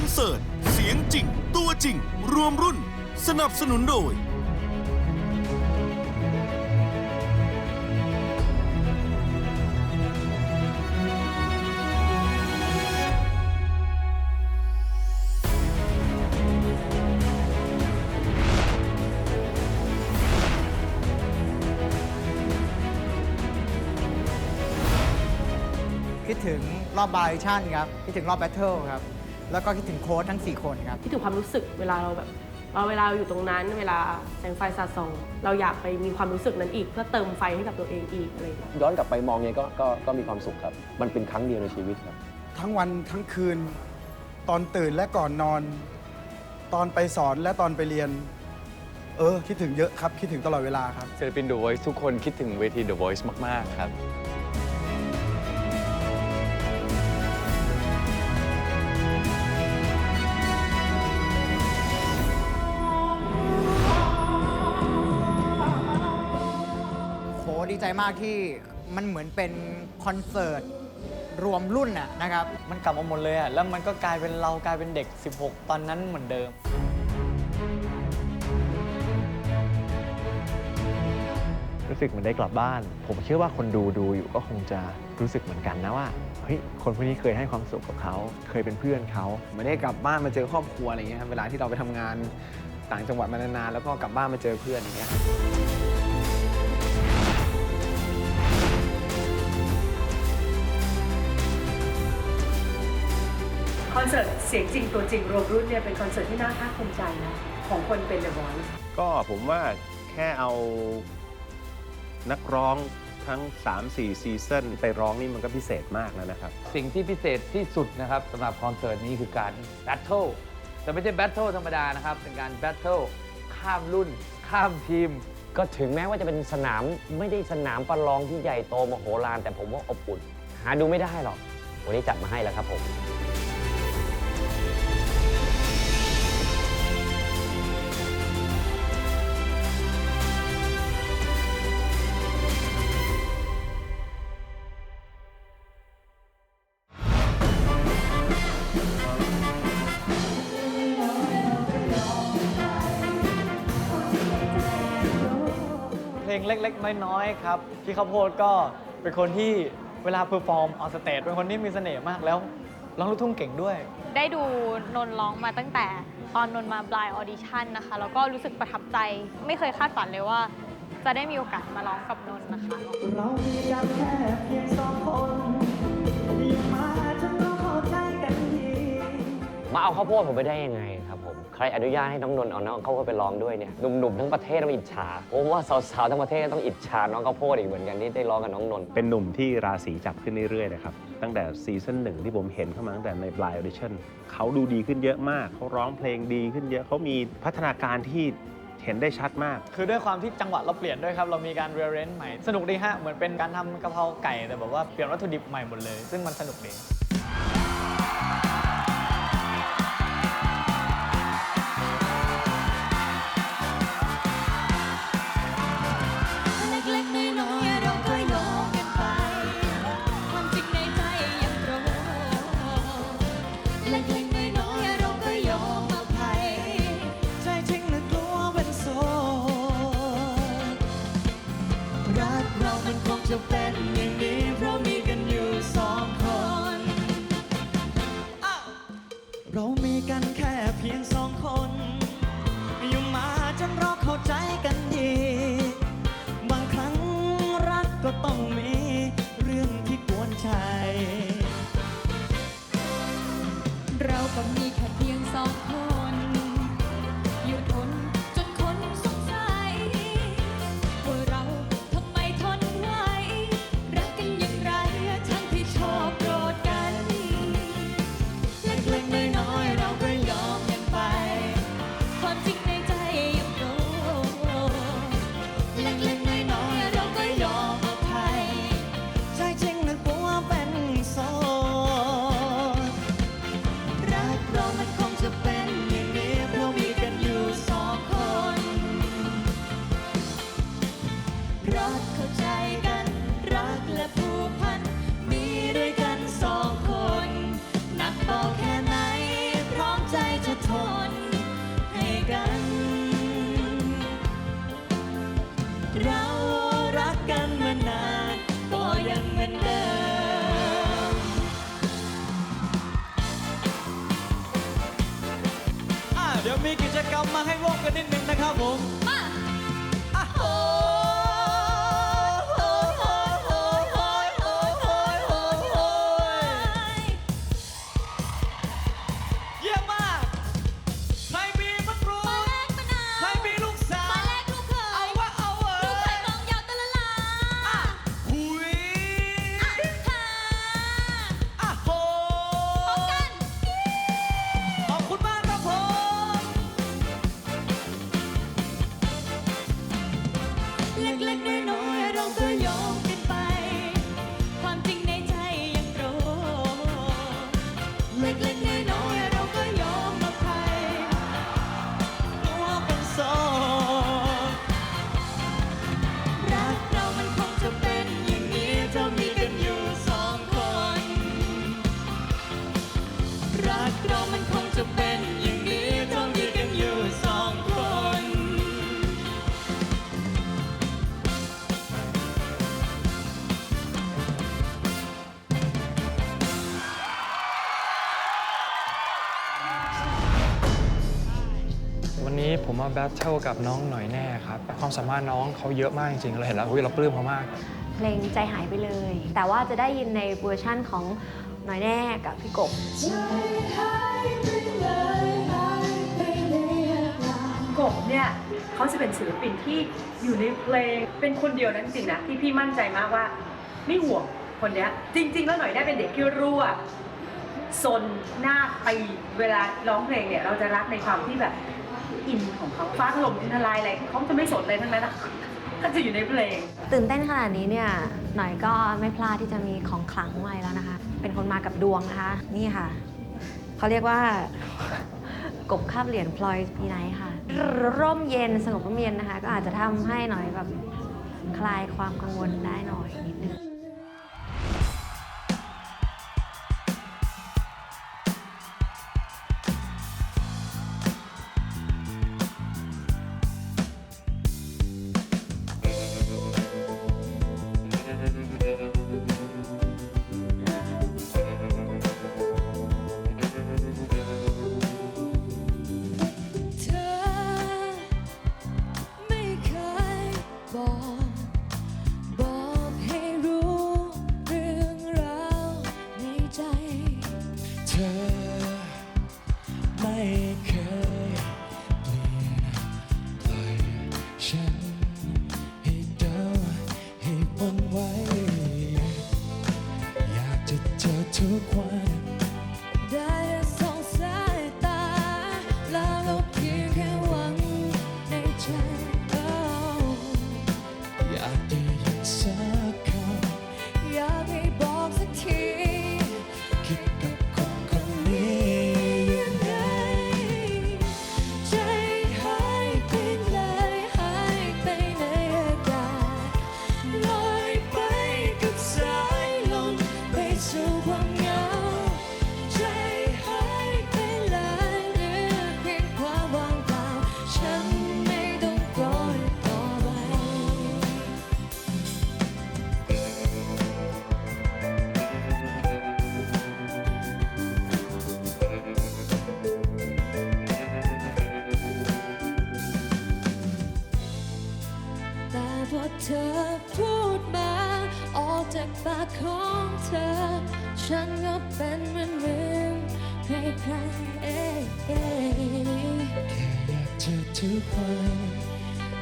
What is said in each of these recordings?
อนเสิร์ต เสียงจริง ตัวจริง รวมรุ่น สนับสนุนโดย คิดถึงรอบบาร์ชั่นครับ คิดถึงรอบแบทเทิลครับ แล้วก็คิดถึงโค้ชทั้ง 4 คนครับ คิดถึงความรู้สึกเวลาเราแบบเราเวลาเราอยู่ตรงนั้น เวลาแสงไฟสาดส่องเราอยากไปมีความรู้สึกนั้นอีก เพื่อเติมไฟให้กับตัวเองอีกอะไรอย่างเงี้ยย้อนกลับไปมองเนี่ยก็ก็ก็มีความสุขครับ มันเป็นครั้งเดียวในชีวิตครับ ทั้งวันทั้งคืน ตอนตื่นและก่อนนอน ตอนไปสอนและตอนไปเรียน เออ คิดถึงเยอะครับ คิดถึงตลอดเวลาครับ ศิลปิน The Voice ทุกคนคิดถึงเวที The Voice มาก ๆ ครับ ดีใจมากที่มันเหมือนเป็นคอนเสิร์ตรวมรุ่นน่ะนะครับ มันกลับมาหมดเลยอะ แล้วมันก็กลายเป็นเรากลายเป็นเด็ก 16 ตอนนั้นเหมือนเดิม รู้สึกเหมือนได้กลับบ้าน ผมเชื่อว่าคนดูดูอยู่ก็คงจะรู้สึกเหมือนกันนะว่า เฮ้ย คนพวกนี้เคยให้ความสุขกับเขา เคยเป็นเพื่อนเขาไม่ได้กลับบ้านมาเจอครอบครัวอะไรเงี้ยครับเวลาที่เราไปทำงานต่างจังหวัดมานานๆแล้วก็กลับบ้านมาเจอเพื่อนอย่างเงี้ย อนเสิร์ตเสียงจริงตัวจริงรวมรุ่นเนี่ยเป็นคอนเสิร์ตที่น่าภาคภูมิใจนะของคนเป็น The Voice ก็ผมว่าแค่เอานักร้องทั้ง 3-4 ซีซั่นไปร้องนี่มันก็พิเศษมากแล้วนะครับ สิ่งที่พิเศษที่สุดนะครับสำหรับคอนเสิร์ตนี้คือการแบทเทิลแต่ไม่ใช่แบทเทิลธรรมดานะครับ เป็นการแบทเทิลข้ามรุ่น ข้ามทีม ก็ถึงแม้ว่าจะเป็นสนามไม่ได้สนามประลองที่ใหญ่โตมโหฬารแต่ผมว่าอบอุ่น หาดูไม่ได้หรอก วันนี้จัดมาให้แล้วครับผม งเล็ก ๆ น้อยๆครับพี่ข้าวโพดก็เป็นคนที่เวลาเพอร์ฟอร์มออนสเตจเป็นคนที่มีเสน่ห์มากแล้วร้องลูกทุ่งเก่งด้วย ได้ดูนนท์ร้องมาตั้งแต่ตอนนนท์มาบลายออดิชั่นนะคะ แล้วก็รู้สึกประทับใจ ไม่เคยคาดฝันเลยว่า จะได้มีโอกาสมาร้องกับนนท์นะคะ เรามีกันแค่เพียงสองคนอย่ามาจนต้องเข้าใจกันดีมาเอาข้าวโพดผมไปได้ยังไงค รับผมใครอนุญาตให้น้องนนท์เอาน้องข้าวโพดไปร้องด้วยเนี่ยหนุ่มๆทั้งประเทศต้องอิจฉาผมว่าสาวๆทั้งประเทศต้องอิจฉาน้องข้าวโพดอีกเหมือนกันที่ได้ร้องกับน้องนนท์เป็นหนุ่มที่ราศีจับขึ้นเรื่อยๆนะครับตั้งแต่ซีซั่นหนึ่งที่ผมเห็นเข้ามาตั้งแต่ใน Blind Audition เขาดูดีขึ้นเยอะมากเขาร้องเพลงดีขึ้นเยอะเขามีพัฒนาการที่เห็นได้ชัดมาก คือด้วยความที่จังหวะเราเปลี่ยนด้วยครับ เรามีการเรียนเรนใหม่ สนุกดีฮะ เหมือนเป็นการทำกะเพราไก่แต่แบบว่าเปลี่ยนวัตถุดิบใหม่หมดเลย ซึ่งมันสนุกดี นึ ผมมาแบทเทิลกับน้องหน่อยแน่ครับ ความสามารถน้องเขาเยอะมากจริงๆเราเห็นแล้วอุ๊ยเราปลื้มเขามาก เพลงใจหายไปเลย แต่ว่าจะได้ยินในเวอร์ชั่นของหน่อยแน่กับพี่กบ กบเนี่ยเขาจะเป็นศิลปินที่อยู่ในเพลงเป็นคนเดียวนะจริงๆนะที่พี่มั่นใจมากว่า ไม่ห่วงคนเนี้ยจริง ๆ แล้วหน่อยได้เป็นเด็กที่รั่วซนหน้าตีเวลาร้องเพลงเนี่ยเราจะรักในความที่แบบ อินของเขาฟ้าถล่มดินทลายอะไรเขาจะไม่สนเลยทั้งนั้นนะก็จะอยู่ในเพลง ตื่นเต้นขนาดนี้เนี่ยหน่อยก็ไม่พลาดที่จะมีของขลังใหม่แล้วนะคะ เป็นคนมากับดวงนะคะ นี่ค่ะเขาเรียกว่ากบคาบเหรียญพลอยพีไนท์ค่ะ ร่มเย็นสงบร่มเย็นนะคะ ก็อาจจะทำให้หน่อยแบบคลายความกังวลได้หน่อยนิดนึง เทุกวัน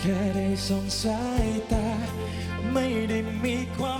แค่ได้ส่องสายตา ไม่ได้มีความ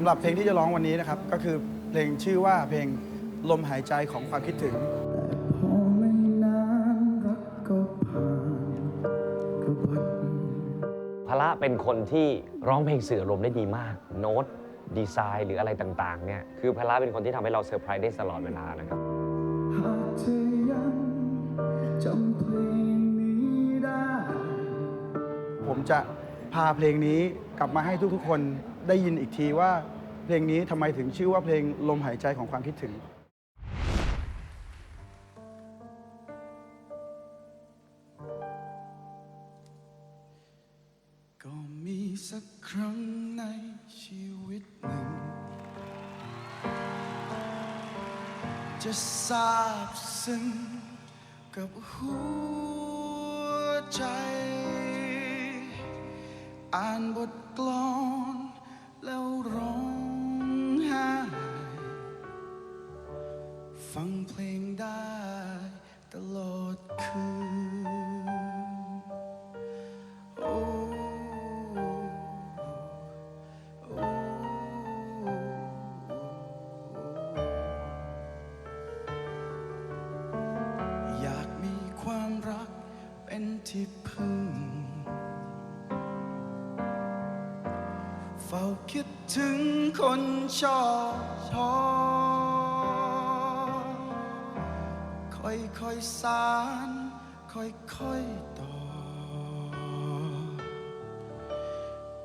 ำหรับเพลงที่จะร้องวันนี้นะครับ ก็คือเพลงชื่อว่าเพลงลมหายใจของความคิดถึงพอไม่นานรักก็ผ่านกระบัดพละเป็นคนที่ร้องเพลงสื่ออารมณ์ได้ดีมาก โน้ตดีไซน์หรืออะไรต่างๆเนี่ยคือพละเป็นคนที่ทำให้เราเซอร์ไพรส์ได้ตลอดเวลานะครับหากเธอยังจำเพลงนี้ได้ผมจะพาเพลงนี้กลับมาให้ทุกๆคน ได้ยินอีกทีว่าเพลงนี้ทำไมถึงชื่อว่าเพลงลมหายใจของความคิดถึง ก็มีสักครั้งในชีวิตหนึ่ง จะทราบซึ้งกับหัวใจ อ่านบทกลอน แล้วร้องไห้ฟังเพลงได้ตลอดคืน ฝ้าคิดถึงคนชอบพอค่อยๆสาร ค่อยๆต่อ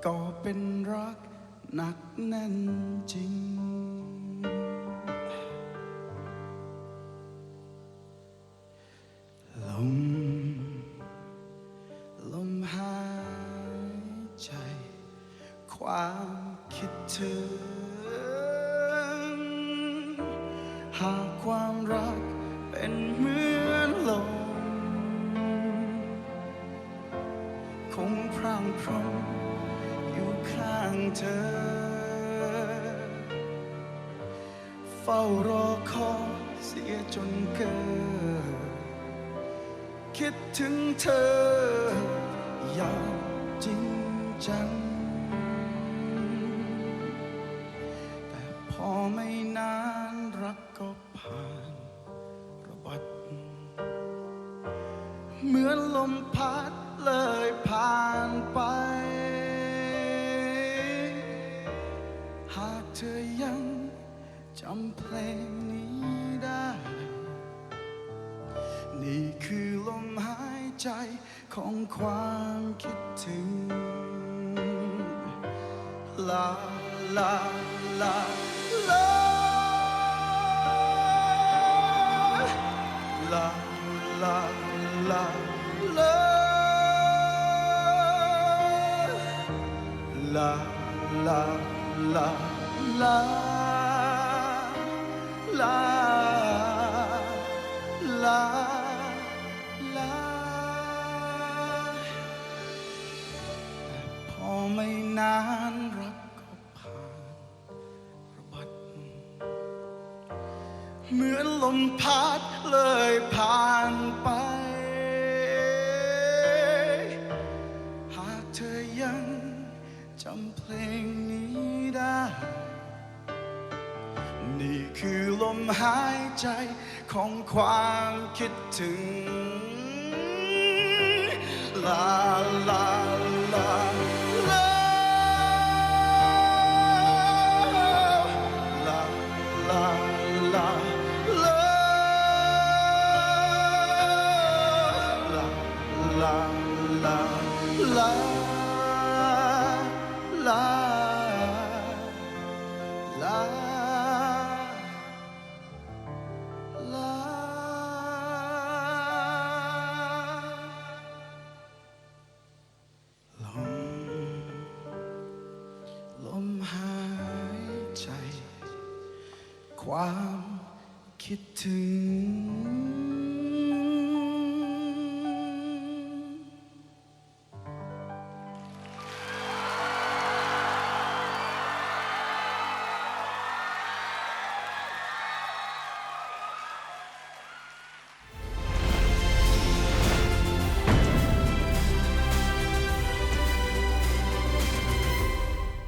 ก็เป็นรักหนักแน่นจริง ความคิดถึง หากความรักเป็นเหมือนลมคงพร่างพรมอยู่ข้างเธอ เฝ้ารอคอยเสียจนเกิดคิดถึงเธออย่างจริงจัง ไม่นานรักก็ผ่านระบัด เหมือนลมพัดเลยผ่านไป หากเธอยังจำเพลงนี้ได้ นี่คือลมหายใจของความคิดถึง ลา ลา ลาลา La la la la love, love, love. เหมือนลมพัดเลยผ่านไป หากเธอยังจำเพลงนี้ได้ นี่คือลมหายใจของความคิดถึง ลาลา ลมหายใจ ความคิดถึง